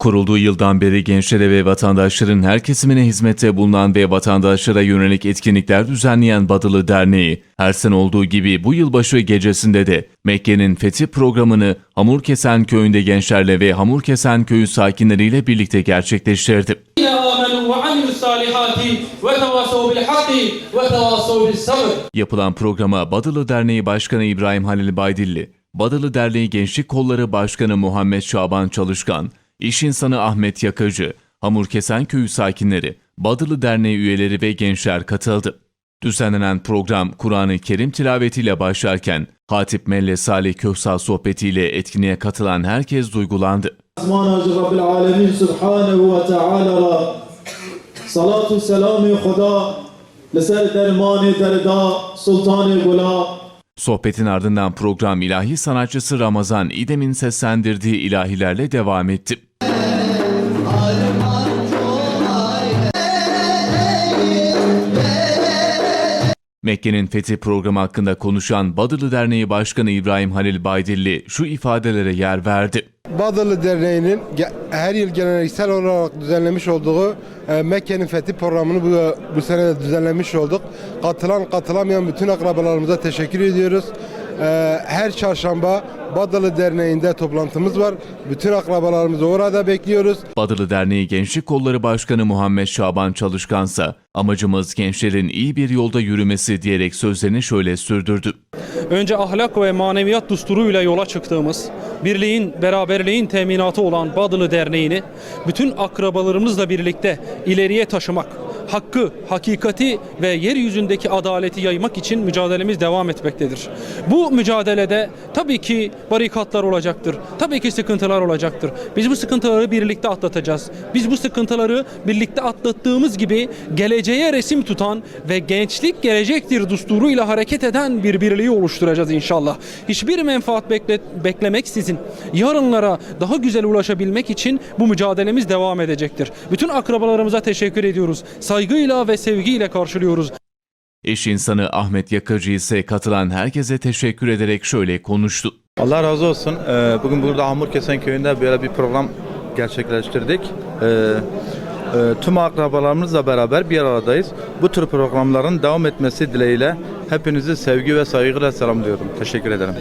Kurulduğu yıldan beri gençlere ve vatandaşların her kesimine hizmette bulunan ve vatandaşlara yönelik etkinlikler düzenleyen Badılı Derneği, her sene olduğu gibi bu yılbaşı gecesinde de Mekke'nin fethi programını Hamurkesen Köyü'nde gençlerle ve Hamurkesen Köyü sakinleriyle birlikte gerçekleştirdi. Yapılan programa Badılı Derneği Başkanı İbrahim Halil Baydilli, Badalı Derneği Gençlik Kolları Başkanı Muhammed Şaban Çalışkan, iş insanı Ahmet Yakacı, Hamurkesen Köyü sakinleri, Badalı Derneği üyeleri ve gençler katıldı. Düzenlenen program Kur'an-ı Kerim tilavetiyle başlarken Hatip Melle Salih Köksal sohbetiyle etkinliğe katılan herkes duygulandı. Salatu selamü Huda, Leser dermanı derda, sultanı gula, Sohbetin ardından program ilahi sanatçısı Ramazan İdem'in seslendirdiği ilahilerle devam etti. Mekke'nin fethi programı hakkında konuşan Badırlı Derneği Başkanı İbrahim Halil Baydilli şu ifadelere yer verdi. Badılı Derneği'nin her yıl geleneksel olarak düzenlemiş olduğu e, Mekke'nin Fethi programını bu, bu sene de düzenlemiş olduk. Katılan katılamayan bütün akrabalarımıza teşekkür ediyoruz. E, Her çarşamba Badılı Derneği'nde toplantımız var. Bütün akrabalarımızı orada bekliyoruz. Badılı Derneği Gençlik Kolları Başkanı Muhammed Şaban Çalışkansa amacımız gençlerin iyi bir yolda yürümesi diyerek sözlerini şöyle sürdürdü. Önce ahlak ve maneviyat dusturuyla yola çıktığımız, birliğin, beraberliğin teminatı olan Badılı Derneği'ni bütün akrabalarımızla birlikte ileriye taşımak, hakkı, hakikati ve yeryüzündeki adaleti yaymak için mücadelemiz devam etmektedir. Bu mücadelede tabii ki barikatlar olacaktır. Tabii ki sıkıntılar olacaktır. Biz bu sıkıntıları birlikte atlatacağız. Biz bu sıkıntıları birlikte atlattığımız gibi geleceğe resim tutan ve gençlik gelecektir dusturuyla hareket eden bir birliği oluşturacağız inşallah. Hiçbir menfaat bekle, beklemeksizin yarınlara daha güzel ulaşabilmek için bu mücadelemiz devam edecektir. Bütün akrabalarımıza teşekkür ediyoruz saygıyla ve sevgiyle karşılıyoruz. İş insanı Ahmet Yakacı ise katılan herkese teşekkür ederek şöyle konuştu. Allah razı olsun. Ee, bugün burada Hamurkesen köyünde böyle bir program gerçekleştirdik. Ee, e, tüm akrabalarımızla beraber bir aradayız. Bu tür programların devam etmesi dileğiyle hepinizi sevgi ve saygıyla selamlıyorum. Teşekkür ederim.